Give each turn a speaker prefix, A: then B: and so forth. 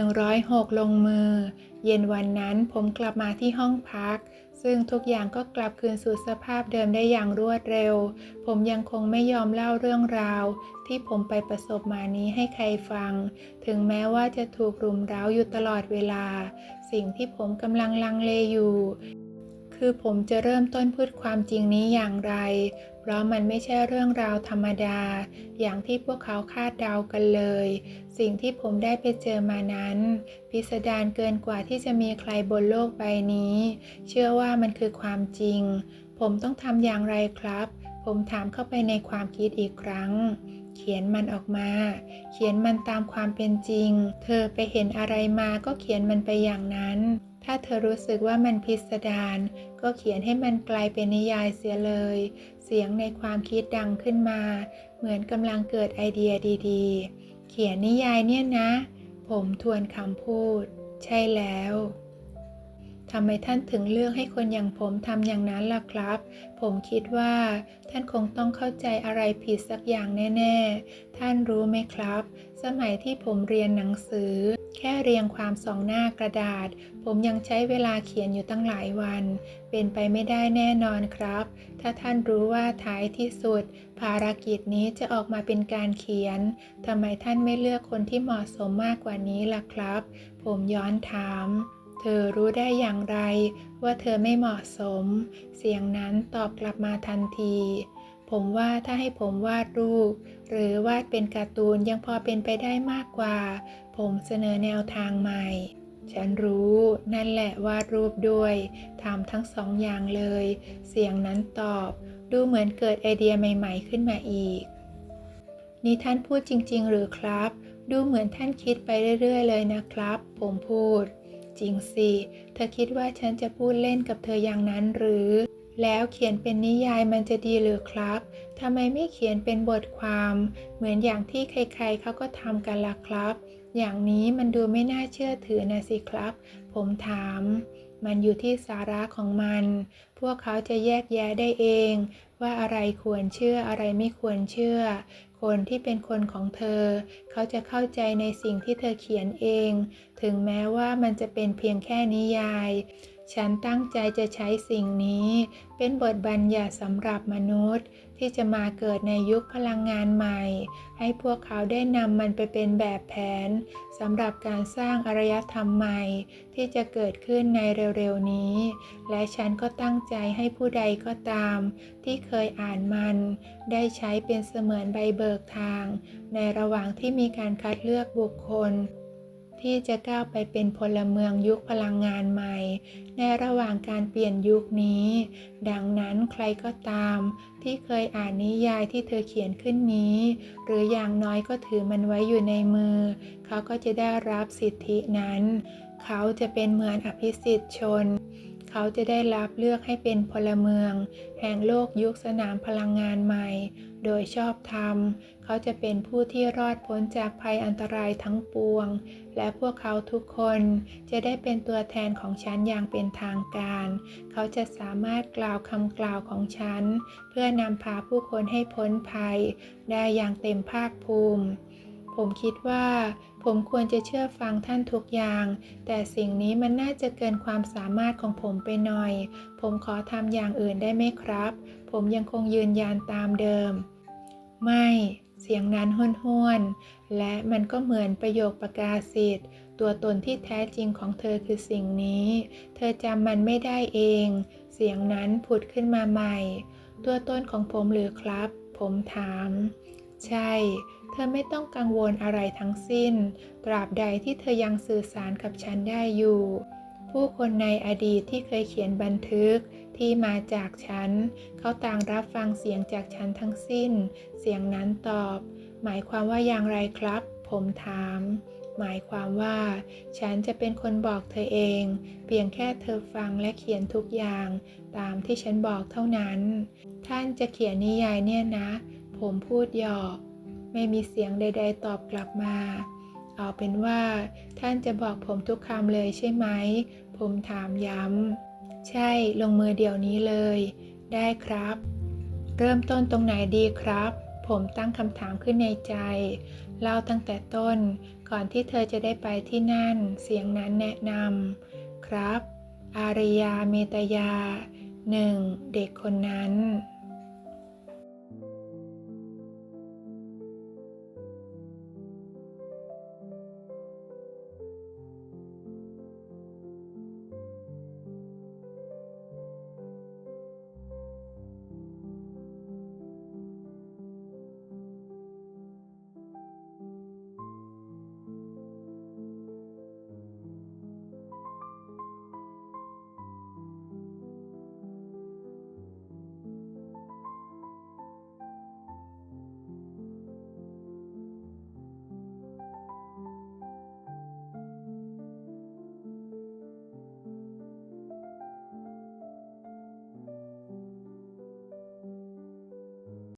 A: 106 ลงมือ เย็นวันนั้นผมกลับมาที่ห้องพัก ซึ่งทุกอย่างก็กลับคืนสู่สภาพเดิมได้อย่างรวดเร็ว ผมยังคงไม่ยอมเล่าเรื่องราว ที่ผมไปประสบมานี้ให้ใครฟัง ถึงแม้ว่าจะถูกรุมเร้าอยู่ตลอดเวลา สิ่งที่ผมกำลังลังเลอยู่ คือผมจะเริ่มต้นพูดความจริงนี้อย่างไร เพราะมันไม่ใช่เรื่องราวธรรมดา อย่างที่พวกเขาคาดเดากันเลย สิ่งที่ผมได้ไปเจอมานั้น พิสดารเกินกว่าที่จะมีใครบนโลกใบนี้ เชื่อว่ามันคือความจริง ผมต้องทำอย่างไรครับ ผมถามเข้าไปในความคิดอีกครั้งเขียนมันออกมา เขียนมันตามความเป็นจริง เธอไปเห็นอะไรมาก็เขียนมันไปอย่างนั้น ถ้าเธอรู้สึกว่ามันพิสดารก็เขียนให้มันกลายเป็นนิยายเสียเลย เสียงในความคิดดังขึ้นมา เหมือนกำลังเกิดไอเดียดีๆ เขียนนิยายเนี่ยนะ ผมทวนคำพูด ใช่แล้วทำไมท่านถึงเลือกให้คนอย่างผมทำอย่างนั้นล่ะครับ ผมคิดว่า ท่านคงต้องเข้าใจอะไรผิดสักอย่างแน่ ๆ ท่านรู้ไหมครับ สมัยที่ผมเรียนหนังสือ แค่เรียงความสองหน้ากระดาษ ผมยังใช้เวลาเขียนอยู่ตั้งหลายวัน เป็นไปไม่ได้แน่นอนครับ ถ้าท่านรู้ว่าท้ายที่สุด ภารกิจนี้จะออกมาเป็นการเขียนทำไมท่านไม่เลือกคนที่เหมาะสมมากกว่านี้ล่ะครับ ผมย้อนถาม เธอรู้ได้อย่างไร ว่าเธอไม่เหมาะสม เสียงนั้นตอบกลับมาทันที ผมว่าถ้าให้ผมวาดรูป หรือวาดเป็นการ์ตูนยังพอเป็นไปได้มากกว่า ผมเสนอแนวทางใหม่ ฉันรู้นั่นแหละวาดรูปด้วยทำทั้งสองอย่างเลย เสียงนั้นตอบ ดูเหมือนเกิดไอเดียใหม่ ๆ ขึ้นมาอีก นี่ท่านพูดจริง ๆ หรือครับ ดูเหมือนท่านคิดไปเรื่อย ๆ เลยนะครับ ผมพูด จริงสิ เธอคิดว่าฉันจะพูดเล่นกับเธออย่างนั้นหรือ แล้วเขียนเป็นนิยายมันจะดีหรือครับ ทำไมไม่เขียนเป็นบทความ เหมือนอย่างที่ใครๆเขาก็ทำกันล่ะครับ อย่างนี้มันดูไม่น่าเชื่อถือนะสิครับ ผมถาม มันอยู่ที่สาระของมัน พวกเขาจะแยกแยะได้เอง ว่าอะไรควรเชื่ออะไรไม่ควรเชื่อ คนที่เป็นคนของเธอ เขาจะเข้าใจในสิ่งที่เธอเขียนเอง ถึงแม้ว่ามันจะเป็นเพียงแค่นิยาย ฉันตั้งใจจะใช้สิ่งนี้ เป็นบทบัญญัติสำหรับมนุษย์ ที่จะมาเกิดในยุคพลังงานใหม่ ให้พวกเขาได้นำมันไปเป็นแบบแผนสำหรับการสร้างอารยธรรมใหม่ ที่จะเกิดขึ้นในเร็วๆนี้ และฉันก็ตั้งใจให้ผู้ใดก็ตาม ที่เคยอ่านมัน ได้ใช้เป็นเสมือนใบเบิกทาง ในระหว่างที่มีการคัดเลือกบุคคล ที่จะก้าวไปเป็นพลเมืองยุคพลังงานใหม่ ในระหว่างการเปลี่ยนยุคนี้ ดังนั้นใครก็ตาม ที่เคยอ่านนิยายที่เธอเขียนขึ้นนี้ หรืออย่างน้อยก็ถือมันไว้อยู่ในมือ เขาก็จะได้รับสิทธินั้น เขาจะเป็นเหมือนอภิสิทธิชน เขาจะได้รับเลือกให้เป็นพลเมือง แห่งโลกยุคสนามพลังงานใหม่ โดยชอบธรรม เขาจะเป็นผู้ที่รอดพ้นจากภัยอันตรายทั้งปวง และพวกเขาทุกคนจะได้เป็นตัวแทนของฉันอย่างเป็นทางการ เขาจะสามารถกล่าวคำกล่าวของฉัน เพื่อนำพาผู้คนให้พ้นภัย ได้อย่างเต็มภาคภูมิ ผมคิดว่า ผมควรจะเชื่อฟังท่านทุกอย่าง แต่สิ่งนี้มันน่าจะเกินความสามารถของผมไปหน่อย ผมขอทำอย่างอื่นได้ไหมครับ ผมยังคงยืนยันตามเดิม ไม่ เสียงนั้นห้วนๆ และมันก็เหมือนประโยคประกาศสิทธิ์ตัวตนที่แท้จริงของเธอคือสิ่งนี้ เธอจำมันไม่ได้เอง เสียงนั้นผุดขึ้นมาใหม่ ตัวตนของผมหรือครับ ผมถาม ใช่ เธอไม่ต้องกังวลอะไรทั้งสิ้น ตราบใดที่เธอยังสื่อสารกับฉันได้อยู่ ผู้คนในอดีตที่เคยเขียนบันทึกที่มาจากฉัน เขาต่างรับฟังเสียงจากฉันทั้งสิ้น เสียงนั้นตอบ หมายความว่าอย่างไรครับ ผมถาม หมายความว่า ฉันจะเป็นคนบอกเธอเอง เพียงแค่เธอฟังและเขียนทุกอย่าง ตามที่ฉันบอกเท่านั้น ท่านจะเขียนนิยายเนี่ยนะ ผมพูดหยอก ไม่มีเสียงใด ๆ ตอบกลับมา เอาเป็นว่า ท่านจะบอกผมทุกคำเลยใช่ไหม ผมถามย้ำ ใช่ลงมือเดี๋ยวนี้เลย ได้ครับ เริ่มต้นตรงไหนดีครับ ผมตั้งคำถามขึ้นในใจ เล่าตั้งแต่ต้น ก่อนที่เธอจะได้ไปที่นั่น เสียงนั้นแนะนำครับ อาริยาเมตยาหนึ่งเด็กคนนั้น